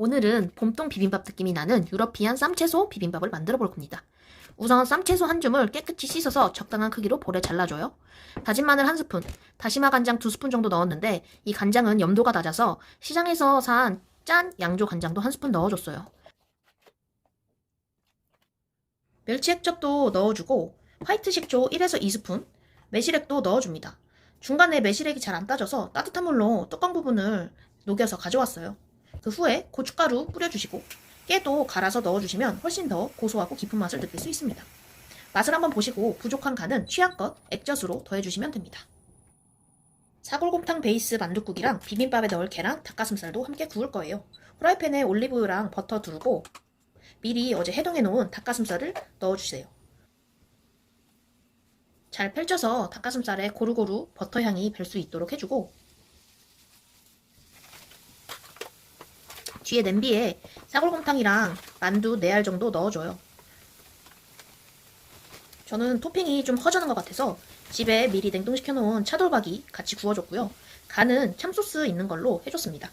오늘은 봄동 비빔밥 느낌이 나는 유러피안 쌈채소 비빔밥을 만들어 볼 겁니다. 우선 쌈채소 한 줌을 깨끗이 씻어서 적당한 크기로 볼에 잘라줘요. 다진 마늘 한 스푼, 다시마 간장 두 스푼 정도 넣었는데 이 간장은 염도가 낮아서 시장에서 산 짠 양조 간장도 한 스푼 넣어줬어요. 멸치 액젓도 넣어주고 화이트 식초 1에서 2스푼, 매실액도 넣어줍니다. 중간에 매실액이 잘 안 따져서 따뜻한 물로 뚜껑 부분을 녹여서 가져왔어요. 그 후에 고춧가루 뿌려주시고 깨도 갈아서 넣어주시면 훨씬 더 고소하고 깊은 맛을 느낄 수 있습니다. 맛을 한번 보시고 부족한 간은 취향껏 액젓으로 더해주시면 됩니다. 사골곰탕 베이스 만둣국이랑 비빔밥에 넣을 계란, 닭가슴살도 함께 구울 거예요. 프라이팬에 올리브유랑 버터 두르고 미리 어제 해동해 놓은 닭가슴살을 넣어주세요. 잘 펼쳐서 닭가슴살에 고루고루 버터 향이 별 수 있도록 해주고 뒤에 냄비에 사골곰탕이랑 만두 4알 정도 넣어줘요. 저는 토핑이 좀 허전한 것 같아서 집에 미리 냉동시켜 놓은 차돌박이 같이 구워줬고요. 간은 참소스 있는 걸로 해줬습니다.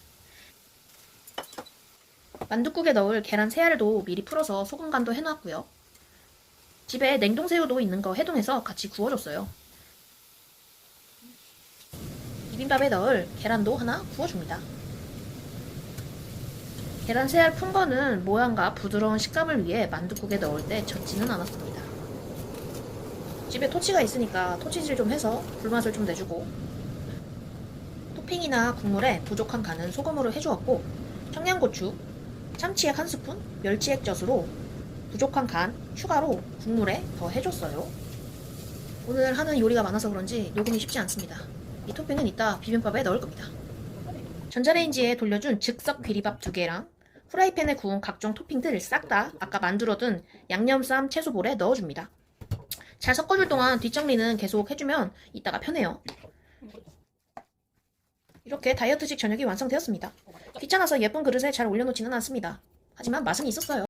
만둣국에 넣을 계란 3알도 미리 풀어서 소금 간도 해놨고요. 집에 냉동새우도 있는 거 해동해서 같이 구워줬어요. 비빔밥에 넣을 계란도 하나 구워줍니다. 계란 3알 푼 거는 모양과 부드러운 식감을 위해 만둣국에 넣을 때 젓지는 않았습니다. 집에 토치가 있으니까 토치질 좀 해서 불맛을 좀 내주고 토핑이나 국물에 부족한 간은 소금으로 해주었고 청양고추, 참치액 한 스푼, 멸치액젓으로 부족한 간 추가로 국물에 더 해줬어요. 오늘 하는 요리가 많아서 그런지 녹음이 쉽지 않습니다. 이 토핑은 이따 비빔밥에 넣을 겁니다. 전자레인지에 돌려준 즉석 귀리밥 두 개랑 프라이팬에 구운 각종 토핑들 싹다 아까 만들어둔 양념쌈 채소볼에 넣어줍니다. 잘 섞어줄 동안 뒷정리는 계속 해주면 이따가 편해요. 이렇게 다이어트식 저녁이 완성되었습니다. 귀찮아서 예쁜 그릇에 잘 올려놓지는 않습니다. 하지만 맛은 있었어요.